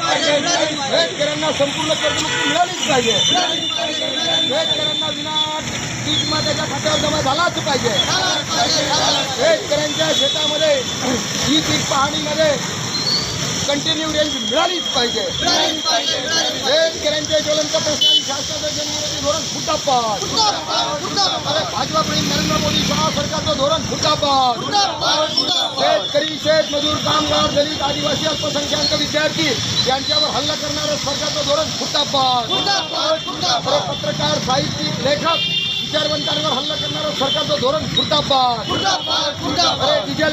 शेतकऱ्यांना संपूर्ण कर्जमुक्ती मिळालीच पाहिजे. शेतकऱ्यांना विना पीक मात्याच्या त्याच्या खात्यावर जमा झालाच पाहिजे. शेतकऱ्यांच्या शेतामध्ये ही पीक पाहणीमध्ये कंटिन्यू रेंज मिळालीच पाहिजे. शेतकऱ्यांच्या ज्वलंत प्रश्नांनी शासनाचं जनविरोधी धोरण फुटापाट अरे भाजपा प्रेम नरेंद्र मोदी शहा सरकारचं धोरण फुटापाट शेतकरी शेतमजूर कामगार दलित आदिवासी अल्पसंख्याक विद्यार्थी यांच्यावर हल्ला करणारं सरकारचं धोरण फुटापाट अरे पत्रकार साहित्यिक लेखक विचारवंतांवर हल्ला करणारं सरकारचं धोरण फुटापाट डिझेल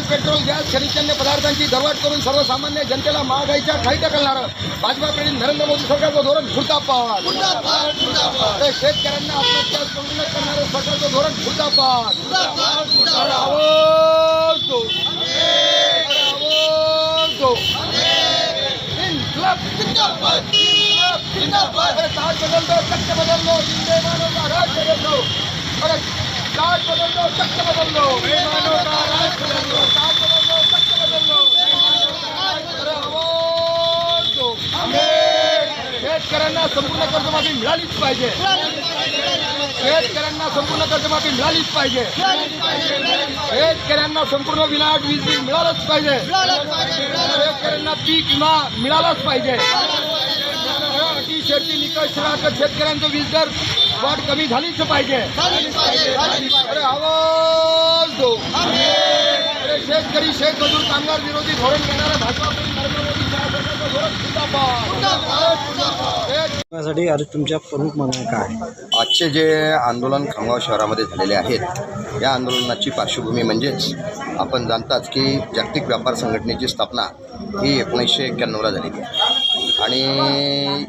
पेट्रोल गॅस खनिजन्य पदार्थांची दरवाढ करून सर्वसामान्य जनतेला महागाईच्या खाई टाकणारं भाजपा प्रेरित नरेंद्र मोदी सरकारचं धोरण फुटापाट अरे शेतकऱ्यांना आत्महत्या करणारं सरकारचं धोरण जिंदाबाद अरे ताज बदल दो तख्त बदल दो बेईमानों का राज बदल दो. अरे ताज बदल दो तख्त शेतकऱ्यांना संपूर्ण कर्जमाफी मिळालीच पाहिजे. शेतकऱ्यांना संपूर्ण कर्जमाफी मिळालीच पाहिजे. शेतकऱ्यांना संपूर्ण विनाट वीज बिल मिळालंच पाहिजे. शेतकऱ्यांना पीक विमा मिळालाच पाहिजे. अटी शेती निकष राखत शेतकऱ्यांचं वीज दर वाढ कमी झालीच पाहिजे. अरे शेतकरी शेतमजूर कामगार विरोधी धोरण घेणाऱ्या भाजपा नरेंद्र मोदी शहा सरकारचं धोरण. जिंदाबाद. शेत- साठी अरे तुमच्या प्रमुख मागण्या काय? आजचे जे आंदोलन खामगाव शहरामध्ये झालेले आहेत या आंदोलनाची पार्श्वभूमी म्हणजेच आपण जाणताच की जागतिक व्यापार संघटनेची स्थापना ही एकोणीसशे एक्क्याण्णवला झालेली आहे. आणि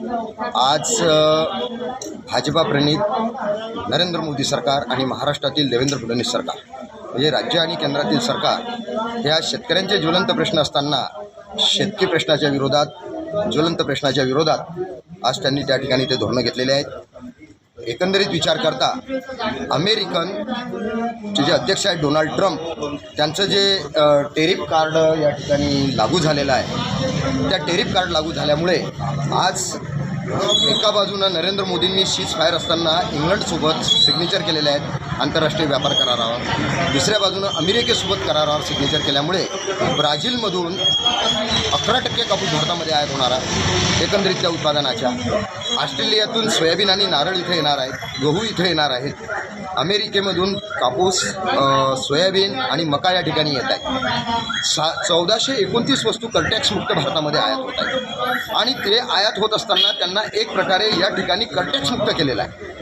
आज अ, भाजपा प्रणित नरेंद्र मोदी सरकार आणि महाराष्ट्रातील देवेंद्र फडणवीस सरकार म्हणजे राज्य आणि केंद्रातील सरकार ह्या शेतकऱ्यांचे ज्वलंत प्रश्न असताना शेतकी प्रश्नाच्या विरोधात ज्वलंत प्रश्नाच्या विरोधात आज त्यांनी त्या ठिकाणी ते धोरणं घेतलेले आहेत. एकंदरीत विचार करता अमेरिकन जे अध्यक्ष आहेत डोनाल्ड ट्रम्प त्यांचं जे टेरिफ कार्ड या ठिकाणी लागू झालेलं आहे त्या टेरिफ कार्ड लागू झाल्यामुळे आज एका बाजूनं नरेंद्र मोदींनी शीज फायर असताना इंग्लंडसोबत सिग्नेचर केलेले आहेत. आंतरराष्ट्रीय व्यापार करारावर. दुसऱ्या बाजूनं अमेरिकेसोबत करारावर सिग्नेचर केल्यामुळे ब्राझीलमधून अकरा टक्के कापूस भारतामध्ये आयात होणार आहे. एकंदरीत त्या उत्पादनाच्या. ऑस्ट्रेलियातून सोयाबीन आणि नारळ इथे येणार आहेत गहू इथे येणार आहेत. अमेरिकेमधून कापूस सोयाबीन आणि मका या ठिकाणी येत आहेत. सा चौदाशे एकोणतीस वस्तू करटॅक्समुक्त भारतामध्ये आयात होत आहेत. आणि ते आयात होत असताना त्यांना एक प्रकारे या ठिकाणी करटॅक्समुक्त केलेलं आहे.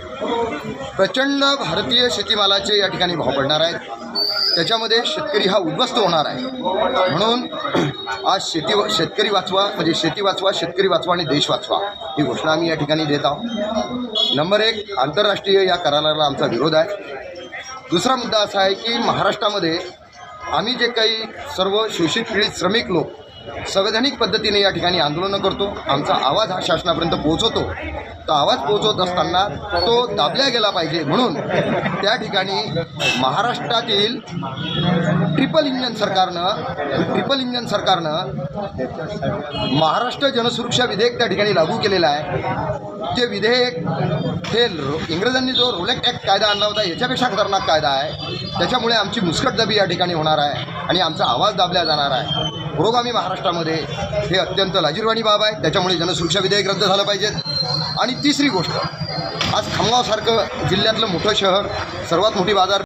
प्रचंड भारतीय शेतीमालाचे या ठिकाणी भाव पडणार आहेत. त्याच्यामध्ये शेतकरी हा उद्ध्वस्त होणार आहे. म्हणून आज शेती शेतकरी वाचवा म्हणजे शेती वाचवा शेतकरी वाचवा आणि देश वाचवा. ही घोषणा आम्ही या ठिकाणी देत आहोत. नंबर एक आंतरराष्ट्रीय या कराराला आमचा विरोध आहे. दुसरा मुद्दा असा आहे की महाराष्ट्रामध्ये आम्ही जे काही सर्व शोषित पीडित श्रमिक लोक संवैधानिक पद्धतीने या ठिकाणी आंदोलनं करतो. आमचा आवाज हा शासनापर्यंत पोहोचवतो. तो आवाज पोहोचवत असताना तो दाबल्या गेला पाहिजे म्हणून त्या ठिकाणी महाराष्ट्रातील ट्रिपल इंजन सरकारनं ट्रिपल इंजन सरकारनं महाराष्ट्र जनसुरक्षा विधेयक त्या ठिकाणी लागू केलेलं आहे. ते विधेयक हे रो- इंग्रजांनी जो रोलेक्ट ॲक्ट कायदा आणला होता याच्यापेक्षा खतरनाक कायदा आहे. त्याच्यामुळे आमची मुस्कटदाबी या ठिकाणी होणार आहे आणि आमचा आवाज दाबला जाणार आहे. पुरोगामी महाराष्ट्रामध्ये हे अत्यंत लाजीरवाणी बाब आहे. त्याच्यामुळे जनसुरक्षा विधेयक रद्द झालं पाहिजेत. आणि तिसरी गोष्ट आज खामगावसारखं जिल्ह्यातलं मोठं शहर सर्वात मोठी बाजार